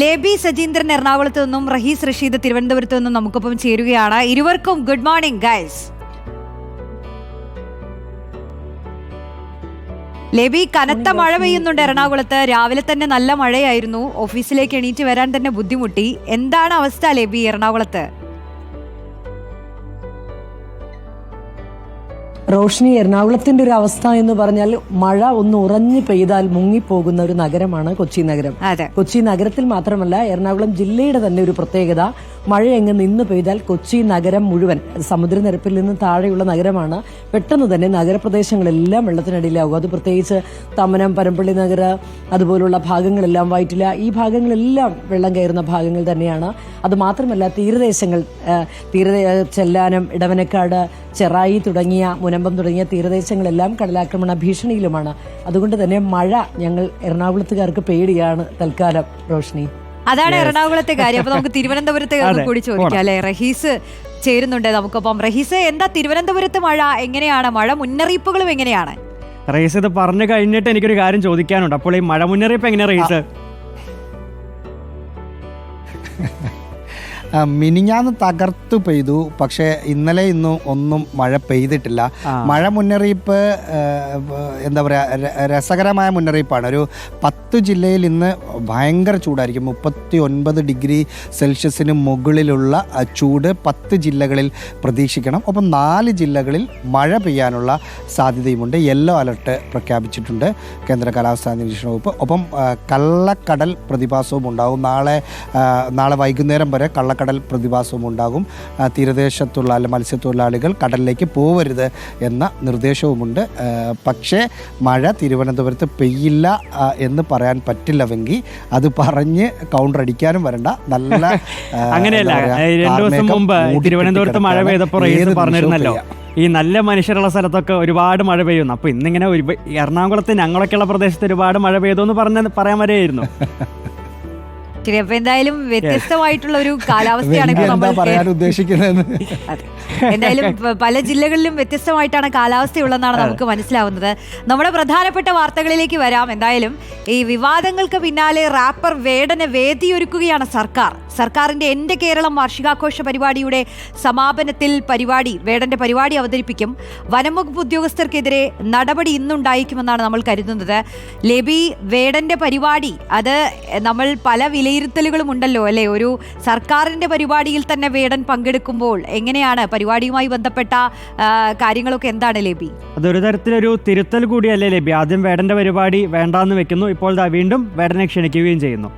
ലേബി സജീന്ദ്രൻ എറണാകുളത്ത് നിന്നും റഹീസ് റഷീദ് തിരുവനന്തപുരത്ത് നിന്നും നമുക്കൊപ്പം ചേരുകയാണ്. ഇരുവർക്കും ഗുഡ് മോർണിംഗ് ഗൈസ് ലേബി കനത്ത മഴ പെയ്യുന്നുണ്ട് എറണാകുളത്ത്. രാവിലെ തന്നെ നല്ല മഴയായിരുന്നു. ഓഫീസിലേക്ക് എണീറ്റ് വരാൻ തന്നെ ബുദ്ധിമുട്ടി. എന്താണ് അവസ്ഥ ലേബി എറണാകുളത്ത്? റോഷ്നി എറണാകുളത്തിന്റെ ഒരു അവസ്ഥ എന്ന് പറഞ്ഞാൽ മഴ ഒന്ന് ഉറഞ്ഞു പെയ്താൽ മുങ്ങിപ്പോകുന്ന ഒരു നഗരമാണ് കൊച്ചി നഗരം. കൊച്ചി നഗരത്തിൽ മാത്രമല്ല എറണാകുളം ജില്ലയുടെ തന്നെ ഒരു പ്രത്യേകത. മഴ എങ്ങ് നിന്ന് പെയ്താൽ കൊച്ചി നഗരം മുഴുവൻ സമുദ്രനിരപ്പിൽ നിന്ന് താഴെയുള്ള നഗരമാണ്. പെട്ടെന്ന് തന്നെ നഗരപ്രദേശങ്ങളെല്ലാം വെള്ളത്തിനടിയിലാവും അത് പ്രത്യേകിച്ച് തമനം പരമ്പള്ളി നഗര അതുപോലുള്ള ഭാഗങ്ങളെല്ലാം വൈറ്റില ഈ ഭാഗങ്ങളെല്ലാം വെള്ളം കയറുന്ന ഭാഗങ്ങൾ തന്നെയാണ്. അത് മാത്രമല്ല തീരദേശങ്ങൾ തീര ചെല്ലാനം ഇടവനക്കാട് ചെറായി തുടങ്ങിയ മുനമ്പം തുടങ്ങിയ തീരദേശങ്ങളെല്ലാം കടലാക്രമണ ഭീഷണിയിലുമാണ്. അതുകൊണ്ട് തന്നെ മഴ ഞങ്ങൾ എറണാകുളത്തുകാർക്ക് പേടിയാണ് തൽക്കാലം റോഷ്നി. അതാണ് എറണാകുളത്തെ കാര്യം. അപ്പൊ നമുക്ക് തിരുവനന്തപുരത്തെ കൂടി ചോദിക്കാം അല്ലെ? റഹീസ് ചേരുന്നുണ്ട് നമുക്കൊപ്പം. റഹീസ് എന്താ തിരുവനന്തപുരത്ത് മഴ എങ്ങനെയാണ്? മഴ മുന്നറിയിപ്പുകളും എങ്ങനെയാണ്? റഹീസ് ഇത് പറഞ്ഞു കഴിഞ്ഞിട്ട് എനിക്കൊരു കാര്യം ചോദിക്കാനുണ്ട്. അപ്പോൾ ഈ മഴ മുന്നറിയിപ്പ് എങ്ങനെയാ ആ, മിനിഞ്ഞാന്ന് തകർത്തു പെയ്തു. പക്ഷേ ഇന്നലെ ഇന്നും ഒന്നും മഴ പെയ്തിട്ടില്ല. മഴ മുന്നറിയിപ്പ് എന്താ പറയുക രസകരമായ മുന്നറിയിപ്പാണ്. ഒരു പത്ത് ജില്ലയിൽ ഇന്ന് ഭയങ്കര ചൂടായിരിക്കും. മുപ്പത്തി ഒൻപത് ഡിഗ്രി സെൽഷ്യസിന് മുകളിലുള്ള ചൂട് പത്ത് ജില്ലകളിൽ പ്രതീക്ഷിക്കണം. ഒപ്പം നാല് ജില്ലകളിൽ മഴ പെയ്യാനുള്ള സാധ്യതയുമുണ്ട്. യെല്ലോ അലർട്ട് പ്രഖ്യാപിച്ചിട്ടുണ്ട് കേന്ദ്ര കാലാവസ്ഥാ നിരീക്ഷണ വകുപ്പ്. ഒപ്പം കള്ളക്കടൽ പ്രതിഭാസവും ഉണ്ടാവും. നാളെ നാളെ വൈകുന്നേരം വരെ കള്ളക്കടൽ പ്രതിഭാസവും ഉണ്ടാകും തീരദേശത്തുള്ള അല്ലെ മത്സ്യത്തൊഴിലാളികൾ കടലിലേക്ക് പോവരുത് എന്ന നിർദ്ദേശവുമുണ്ട്. പക്ഷേ മഴ തിരുവനന്തപുരത്ത് പെയ്യില്ല എന്ന് പറയാൻ പറ്റില്ലവെങ്കിൽ അത് പറഞ്ഞ് കൗണ്ടർ അടിക്കാനും വരണ്ട. നല്ല അങ്ങനെയല്ല. രണ്ടു ദിവസം മുമ്പ് തിരുവനന്തപുരത്ത് മഴ. പെയ്തപ്പോൾ പറഞ്ഞിരുന്നല്ലോ. ഈ നല്ല മനുഷ്യരുള്ള സ്ഥലത്തൊക്കെ ഒരുപാട് മഴ പെയ്യുന്നു. അപ്പൊ ഇന്നിങ്ങനെ ഒരു എറണാകുളത്ത് ഞങ്ങളൊക്കെയുള്ള പ്രദേശത്ത് ഒരുപാട് മഴ പെയ്തു എന്ന് പറഞ്ഞ പറയാൻ വരെയായിരുന്നു. ശരി അപ്പൊ എന്തായാലും വ്യത്യസ്തമായിട്ടുള്ള ഒരു കാലാവസ്ഥയാണ് ഉദ്ദേശിക്കുന്നത് നമ്മൾ പറയാൻ ഉദ്ദേശിക്കുന്നതെന്ന്? എന്തായാലും പല ജില്ലകളിലും വ്യത്യസ്തമായിട്ടാണ് കാലാവസ്ഥയുള്ളതെന്നാണ് നമുക്ക് മനസ്സിലാവുന്നത്. നമ്മുടെ പ്രധാനപ്പെട്ട വാർത്തകളിലേക്ക് വരാം. എന്തായാലും ഈ വിവാദങ്ങൾക്ക് പിന്നാലെ റാപ്പർ വേടനെ വേദിയൊരുക്കുകയാണ് സർക്കാർ. സർക്കാരിന്റെ എന്റെ കേരളം വാർഷികാഘോഷ പരിപാടിയുടെ സമാപനത്തിൽ പരിപാടി വേടന്റെ പരിപാടി അവതരിപ്പിക്കും. വനംവകുപ്പ് ഉദ്യോഗസ്ഥർക്കെതിരെ നടപടി ഇന്നുണ്ടായിരിക്കുമെന്നാണ് നമ്മൾ കരുതുന്നത്. ലെബി വേടന്റെ പരിപാടി അത് നമ്മൾ പല വിലയിരുത്തലുകളും ഉണ്ടല്ലോ അല്ലെ? ഒരു സർക്കാരിന്റെ പരിപാടിയിൽ തന്നെ വേടൻ പങ്കെടുക്കുമ്പോൾ എങ്ങനെയാണ് പരിപാടിയുമായി ബന്ധപ്പെട്ട കാര്യങ്ങളൊക്കെ എന്താണ് ലേബി? അതൊരു തരത്തിലൊരു തിരുത്തൽ കൂടിയല്ലേ ലേബി? ആദ്യം വേടന്റെ പരിപാടി വേണ്ടാന്ന് വെക്കുന്നു. ഇപ്പോൾ വീണ്ടും വേടനെ ക്ഷണിക്കുകയും ചെയ്യുന്നു.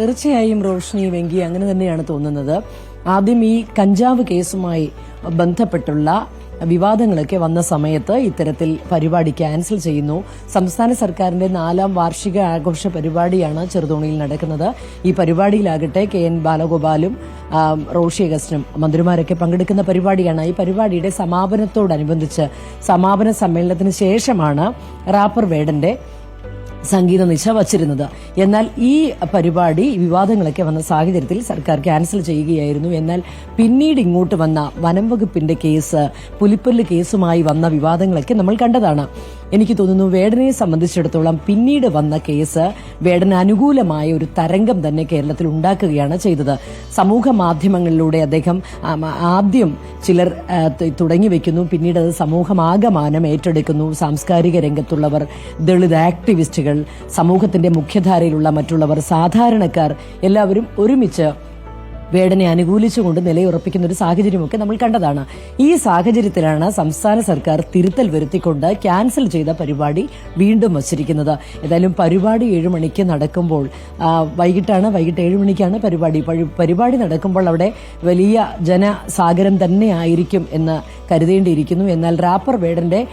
തീർച്ചയായും റോഷ്നി വെങ്കി അങ്ങനെ തന്നെയാണ് തോന്നുന്നത്. ആദ്യം ഈ കഞ്ചാവ് കേസുമായി ബന്ധപ്പെട്ടുള്ള വിവാദങ്ങളൊക്കെ വന്ന സമയത്ത് ഇത്തരത്തിൽ പരിപാടി ക്യാൻസൽ ചെയ്യുന്നു. സംസ്ഥാന സർക്കാരിന്റെ നാലാം വാർഷിക ആഘോഷ പരിപാടിയാണ് ചെറുതോണിയിൽ നടക്കുന്നത്. ഈ പരിപാടിയിലാകട്ടെ കെ എൻ ബാലഗോപാലും റോഷി അഗസ്റ്റിനും മന്ത്രിമാരൊക്കെ പങ്കെടുക്കുന്ന പരിപാടിയാണ്. ഈ പരിപാടിയുടെ സമാപനത്തോടനുബന്ധിച്ച് സമാപന സമ്മേളനത്തിന് ശേഷമാണ് റാപ്പർ വേടന്റെ സംഗീത നിശ വച്ചിരുന്നത്. എന്നാൽ ഈ പരിപാടി വിവാദങ്ങളൊക്കെ വന്ന സാഹചര്യത്തിൽ സർക്കാർ ക്യാൻസൽ ചെയ്യുകയായിരുന്നു. എന്നാൽ പിന്നീട് ഇങ്ങോട്ട് വന്ന വനം വകുപ്പിന്റെ കേസ് പുലിപ്പല്ല് കേസുമായി വന്ന വിവാദങ്ങളൊക്കെ നമ്മൾ കണ്ടതാണ്. എനിക്ക് തോന്നുന്നു വേടനെ സംബന്ധിച്ചിടത്തോളം പിന്നീട് വന്ന കേസ് വേടന അനുകൂലമായ ഒരു തരംഗം തന്നെ കേരളത്തിൽ ഉണ്ടാക്കുകയാണ് ചെയ്തത്. സമൂഹ മാധ്യമങ്ങളിലൂടെ അദ്ദേഹം ആദ്യം ചിലർ തുടങ്ങി വെക്കുന്നു. പിന്നീട് അത് സമൂഹമാകമാനം ഏറ്റെടുക്കുന്നു. സാംസ്കാരിക രംഗത്തുള്ളവർ ദളിത് ആക്ടിവിസ്റ്റുകൾ സമൂഹത്തിന്റെ മുഖ്യധാരയിലുള്ള മറ്റുള്ളവർ സാധാരണക്കാർ എല്ലാവരും ഒരുമിച്ച് വേടനെ അനുകൂലിച്ചുകൊണ്ട് നിലയുറപ്പിക്കുന്ന ഒരു സാഹചര്യമൊക്കെ നമ്മൾ കണ്ടതാണ്. ഈ സാഹചര്യത്തിലാണ് സംസ്ഥാന സർക്കാർ തിരുത്തൽ വരുത്തിക്കൊണ്ട് ക്യാൻസൽ ചെയ്ത പരിപാടി വീണ്ടും വച്ചിരിക്കുന്നത്. ഏതായാലും പരിപാടി ഏഴ് മണിക്ക് നടക്കുമ്പോൾ വൈകിട്ടാണ് വൈകിട്ട് ഏഴ് മണിക്കാണ് പരിപാടി. പരിപാടി നടക്കുമ്പോൾ അവിടെ വലിയ ജനസാഗരം തന്നെ ആയിരിക്കും എന്ന് കരുതേണ്ടിയിരിക്കുന്നു. എന്നാൽ റാപ്പർ വേടന്റെ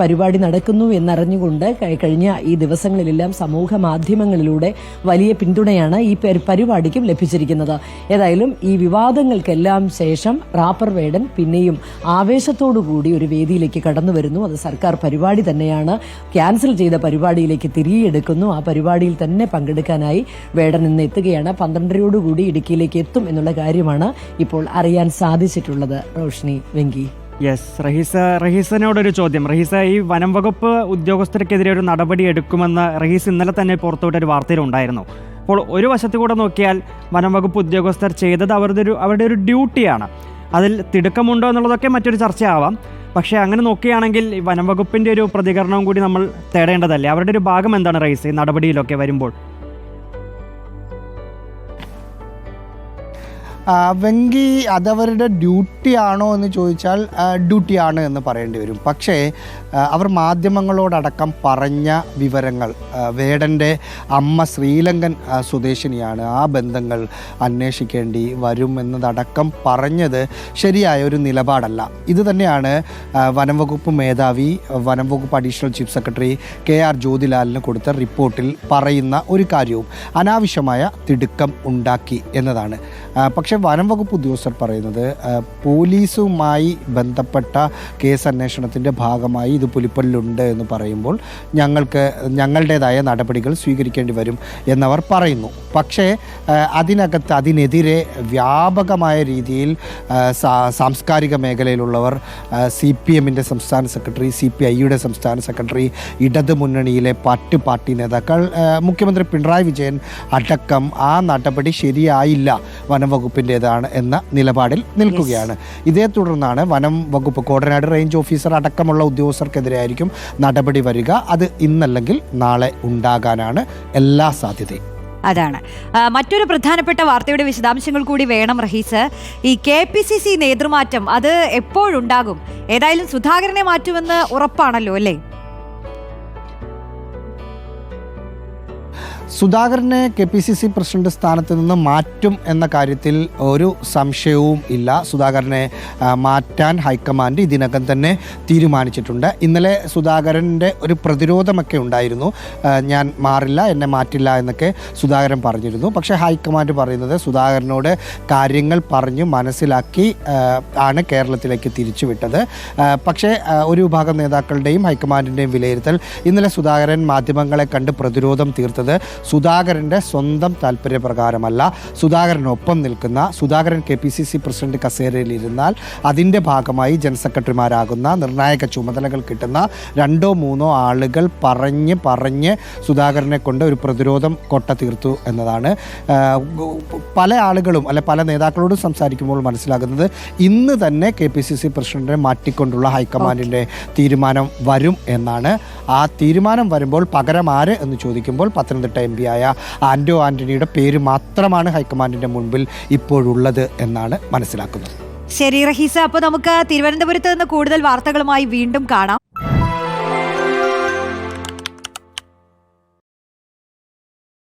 പരിപാടി നടക്കുന്നു എന്നറിഞ്ഞുകൊണ്ട് കഴിഞ്ഞ ഈ ദിവസങ്ങളിലെല്ലാം സമൂഹ മാധ്യമങ്ങളിലൂടെ വലിയ പിന്തുണയാണ് ഈ പരി- പരിപാടിക്കും ലഭിച്ചിരിക്കുന്നത്. ഏതായാലും ഈ വിവാദങ്ങൾക്കെല്ലാം ശേഷം റാപ്പർ വേടൻ പിന്നെയും ആവേശത്തോടുകൂടി ഒരു വേദിയിലേക്ക് കടന്നു വരുന്നു. അത് സർക്കാർ പരിപാടി തന്നെയാണ്. ക്യാൻസൽ ചെയ്ത പരിപാടിയിലേക്ക് തിരികെയെടുക്കുന്നു ആ പരിപാടിയിൽ തന്നെ പങ്കെടുക്കാനായി വേടൻ ഇന്ന് എത്തുകയാണ്. പന്ത്രണ്ടരയോടുകൂടി ഇടുക്കിയിലേക്ക് എത്തും എന്നുള്ള കാര്യമാണ് ഇപ്പോൾ അറിയാൻ സാധിച്ചിട്ടുള്ളത്. റോഷ്നി വെങ്കി. യെസ് റഹീസ റഹീസനോടൊരു ചോദ്യം. റഹീസ ഈ വനം വകുപ്പ് ഉദ്യോഗസ്ഥർക്കെതിരെ ഒരു നടപടി എടുക്കുമെന്ന് റഹീസ് ഇന്നലെ തന്നെ പുറത്തുവിട്ട ഒരു വാർത്തയിലുണ്ടായിരുന്നു. അപ്പോൾ ഒരു വശത്തു കൂടെ നോക്കിയാൽ വനം വകുപ്പ് ഉദ്യോഗസ്ഥർ ചെയ്തത് അവരുടെ ഒരു അവരുടെ ഒരു ഡ്യൂട്ടിയാണ്. അതിൽ തിടുക്കമുണ്ടോ എന്നുള്ളതൊക്കെ മറ്റൊരു ചർച്ചയാവാം. പക്ഷേ അങ്ങനെ നോക്കുകയാണെങ്കിൽ വനം വകുപ്പിന്റെ ഒരു പ്രതികരണവും കൂടി നമ്മൾ തേടേണ്ടതല്ലേ? അവരുടെ ഒരു ഭാഗം എന്താണ് റൈസ്? നടപടിയിലൊക്കെ വരുമ്പോൾ. വെങ്കി അതവരുടെ ഡ്യൂട്ടിയാണോ എന്ന് ചോദിച്ചാൽ ഡ്യൂട്ടിയാണ് എന്ന് പറയേണ്ടി വരും. പക്ഷേ അവർ മാധ്യമങ്ങളോടടക്കം പറഞ്ഞ വിവരങ്ങൾ വേടന്റെ അമ്മ ശ്രീലങ്കൻ സ്വദേശിനിയാണ്. ആ ബന്ധങ്ങൾ അന്വേഷിക്കേണ്ടി വരും എന്നതടക്കം പറഞ്ഞത് ശരിയായ ഒരു നിലപാടല്ല. ഇത് തന്നെയാണ് ആ, വനം വകുപ്പ് മേധാവി വനംവകുപ്പ് additional chief secretary K R ജ്യോതിലാലിന് കൊടുത്ത റിപ്പോർട്ടിൽ പറയുന്ന ഒരു കാര്യവും അനാവശ്യമായ തിടുക്കം ഉണ്ടാക്കി എന്നതാണ്. ആ, പക്ഷേ വനം വകുപ്പ് ഉദ്യോഗസ്ഥർ പറയുന്നത് പോലീസുമായി ബന്ധപ്പെട്ട കേസ് അന്വേഷണത്തിന്റെ ഭാഗമായി ഇത് പുലിപ്പല്ലുണ്ട് എന്ന് പറയുമ്പോൾ ഞങ്ങൾക്ക് ഞങ്ങളുടേതായ നടപടികൾ സ്വീകരിക്കേണ്ടി വരും എന്നവർ പറയുന്നു. പക്ഷേ അതിനകത്ത് അതിനെതിരെ വ്യാപകമായ രീതിയിൽ സാംസ്കാരിക മേഖലയിലുള്ളവർ സി പി എമ്മിന്റെ സംസ്ഥാന സെക്രട്ടറി സി പി ഐയുടെ സംസ്ഥാന സെക്രട്ടറി ഇടതു മുന്നണിയിലെ പാർട്ടി പാർട്ടി നേതാക്കൾ മുഖ്യമന്ത്രി പിണറായി വിജയൻ അടക്കം ആ നടപടി ശരിയായില്ല വനം വകുപ്പിന്റെതാണ് എന്ന നിലപാടിൽ നിൽക്കുകയാണ്. ഇതേ തുടർന്നാണ് വനം വകുപ്പ് കോടനാട് റേഞ്ച് ഓഫീസർ അടക്കമുള്ള ഉദ്യോഗസ്ഥർക്കെതിരെ ആയിരിക്കും നടപടി വരിക. അത് ഇന്നല്ലെങ്കിൽ നാളെ ഉണ്ടാകാനാണ് എല്ലാ സാധ്യതയും. അതാണ്. മറ്റൊരു പ്രധാനപ്പെട്ട വാർത്തയുടെ വിശദാംശങ്ങൾ കൂടി വേണം റഹീസ്. ഈ കെ പി സി സി നേതൃമാറ്റം അത് എപ്പോഴുണ്ടാകും? ഏതായാലും സുധാകരനെ മാറ്റുമെന്ന് ഉറപ്പാണല്ലോ അല്ലേ? സുധാകരനെ K P C C president സ്ഥാനത്ത് നിന്ന് മാറ്റും എന്ന കാര്യത്തിൽ ഒരു സംശയവും ഇല്ല. സുധാകരനെ മാറ്റാൻ ഹൈക്കമാൻഡ് ഇതിനകം തന്നെ തീരുമാനിച്ചിട്ടുണ്ട്. ഇന്നലെ സുധാകരന്റെ ഒരു പ്രതിരോധമൊക്കെ ഉണ്ടായിരുന്നു. ഞാൻ മാറില്ല എന്നെ മാറ്റില്ല എന്നൊക്കെ സുധാകരൻ പറഞ്ഞിരുന്നു. പക്ഷേ ഹൈക്കമാൻഡ് പറയുന്നത് സുധാകരനോട് കാര്യങ്ങൾ പറഞ്ഞ് മനസ്സിലാക്കി ആണ് കേരളത്തിലേക്ക് തിരിച്ചു വിട്ടത് പക്ഷേ ഒരു വിഭാഗം നേതാക്കളുടെയും ഹൈക്കമാൻഡിന്റെയും വിലയിരുത്തൽ ഇന്നലെ സുധാകരൻ മാധ്യമങ്ങളെ കണ്ട് പ്രതിരോധം തീർത്തത് സുധാകരന്റെ സ്വന്തം താല്പര്യപ്രകാരമല്ല സുധാകരനൊപ്പം നിൽക്കുന്ന Sudhakaran K P C C president കസേരയിൽ ഇരുന്നാൽ അതിന്റെ ഭാഗമായി ജനറൽ സെക്രട്ടറിമാരാകുന്ന നിർണായക ചുമതലകൾ കിട്ടുന്ന രണ്ടോ മൂന്നോ ആളുകൾ പറഞ്ഞ് പറഞ്ഞ് സുധാകരനെ കൊണ്ട് ഒരു പ്രതിരോധം കൊട്ട തീർത്തു എന്നതാണ്. പല ആളുകളും അല്ലെ പല നേതാക്കളോടും സംസാരിക്കുമ്പോൾ മനസ്സിലാകുന്നത് ഇന്ന് തന്നെ കെ പി സി സി പ്രസിഡന്റിനെ മാറ്റിക്കൊണ്ടുള്ള ഹൈക്കമാൻഡിന്റെ തീരുമാനം വരും എന്നാണ്. ആ തീരുമാനം വരുമ്പോൾ പകരം ആര് എന്ന് ചോദിക്കുമ്പോൾ പത്തനംതിട്ട എം പി ആയ ആൻഡോ ആന്റണിയുടെ പേര് മാത്രമാണ് ഹൈക്കമാൻഡിന്റെ മുൻപിൽ ഇപ്പോഴുള്ളത് എന്നാണ് മനസ്സിലാക്കുന്നത്. ശരി റഹീസ അപ്പോൾ നമുക്ക് തിരുവനന്തപുരത്ത് നിന്ന് കൂടുതൽ വാർത്തകളുമായി വീണ്ടും കാണാം.